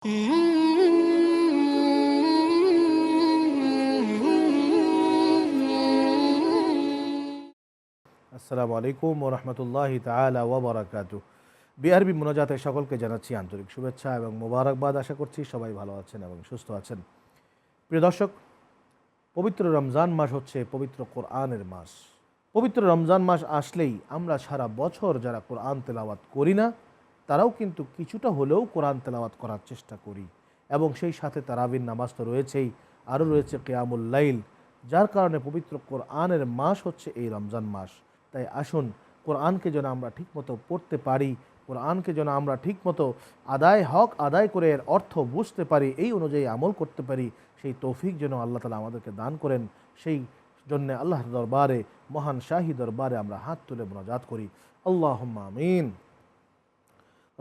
আসসালামু আলাইকুম ও রহমতুল্লাহ তালা ওবরাকাতু বিআরবি মোনাজাতে সকলকে জানাচ্ছি আন্তরিক শুভেচ্ছা এবং মোবারকবাদ। আশা করছি সবাই ভালো আছেন এবং সুস্থ আছেন। প্রিয় দর্শক, পবিত্র রমজান মাস হচ্ছে পবিত্র কোরআনের মাস। পবিত্র রমজান মাস আসলেই আমরা সারা বছর যারা কোরআন তেলাওয়াত করি না তারাও কিন্তু কিছুটা হলেও কোরআন তেলাওয়াত করার চেষ্টা করি। এবং সেই সাথে তারাবির নামাজ তো রয়েছেই। আরও রয়েছে কেয়ামুল লাইল, যার কারণে পবিত্র কোরআনের মাস হচ্ছে এই রমজান মাস। তাই আসুন, কোরআনকে যেন আমরা ঠিকমতো পড়তে পারি, কোরআনকে যেন আমরা ঠিকমতো আদায় হক আদায় করে এর অর্থ বুঝতে পারি, এই অনুযায়ী আমল করতে পারি, সেই তৌফিক যেন আল্লাহ তালা আমাদেরকে দান করেন। সেই জন্যে আল্লাহর দরবারে, মহান শাহী দরবারে আমরা হাত তুলে মোনাজাত করি। আল্লাহ আমিন।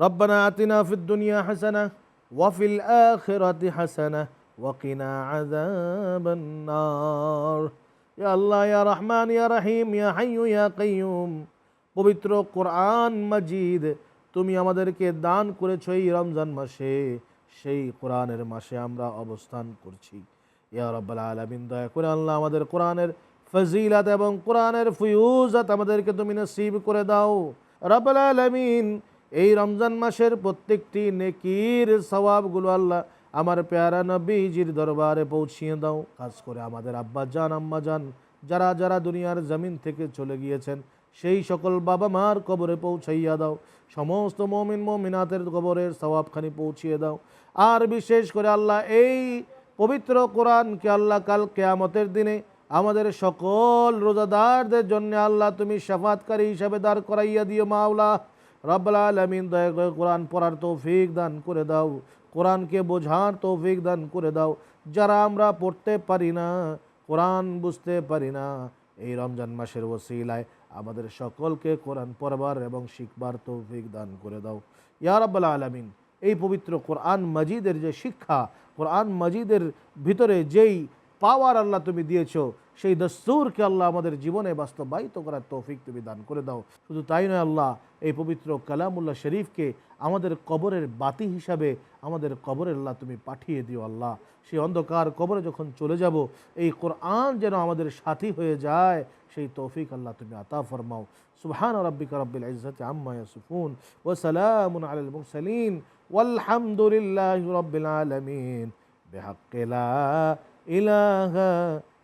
রব্বানা আতিনা ফিদ্দুনিয়া হাসানা ওয়াফিল আখিরাতি হাসানা ওয়াকিনা আযাবান্নার ইয়া আল্লাহ, ইয়া রহমান, ইয়া রহিম, ইয়া হাইয়ু, ইয়া কাইয়ুম, পবিত্র কোরআন মজিদ, তুমি আমাদেরকে দান করেছ এই রমজান মাসে, সেই কোরআনের মাসে আমরা অবস্থান করছি। ইয়া রব্বাল আলামিন, দয়া করে আল্লাহ আমাদের কোরআনের ফজিলাত এবং কোরআনের ফুয়ুজাত আমাদেরকে তুমি নসিব করে দাও। রব্বাল আলমিন এই রমজান মাসের প্রত্যেকটি নেকির সওয়াবগুলো আল্লাহ আমার পেয়ারা নবীজির দরবারে পৌঁছিয়ে দাও। খাস করে আমাদের আব্বা জান, আম্মা জান, যারা যারা দুনিয়ার জমিন থেকে চলে গিয়েছেন, সেই সকল বাবা মার কবরে পৌঁছাইয়া দাও। সমস্ত মমিন, মমিনাতের কবরের সওয়াবখানি পৌঁছিয়ে দাও। আর বিশেষ করে আল্লাহ এই পবিত্র কোরআনকে আল্লাহ কাল কেয়ামতের দিনে আমাদের সকল রোজাদারদের জন্য আল্লাহ তুমি সাফাতকারী হিসাবে দাঁড় করাইয়া দিও মাওলা। রব্বাল দয়া করে কোরআন পড়ার তৌফিক দান করে দাও। কোরআনকে বোঝার তৌফিক দান করে দাও। যারা আমরা পড়তে পারি না, কোরআন বুঝতে পারি না, এই রমজান মাসের ওসিলায় আমাদের সকলকে কোরআন পড়বার এবং শিখবার তৌফিক দান করে দাও। ইয়া রব্বাল আলমিন, এই পবিত্র কোরআন মজিদের যে শিক্ষা, কোরআন মজিদের ভিতরে যেই পাওয়ার আল্লাহ তুমি দিয়েছ সেই দস্তুরকে আল্লাহ আমাদের জীবনে বাস্তবায়িত করার তৌফিক তুমি দান করে দাও। শুধু তাই নয় আল্লাহ, এই পবিত্র কালামুল্লাহ শরীফকে আমাদের কবরের বাতি হিসাবে আমাদের কবরের আল্লাহ তুমি পাঠিয়ে দিও আল্লাহ। সেই অন্ধকার কবরে যখন চলে যাব, এই কোরআন যেন আমাদের সাথী হয়ে যায়, সেই তৌফিক আল্লাহ তুমি আতা ফরমাও। সুবহান রব্বিকা রব্বিল ইজ্জতি আম্মা ইয়াসিফুন ওয়া সালামুন আলাল মুরসালিন রব্বিল আলামিন। বিহাক্কি লা ইলাহা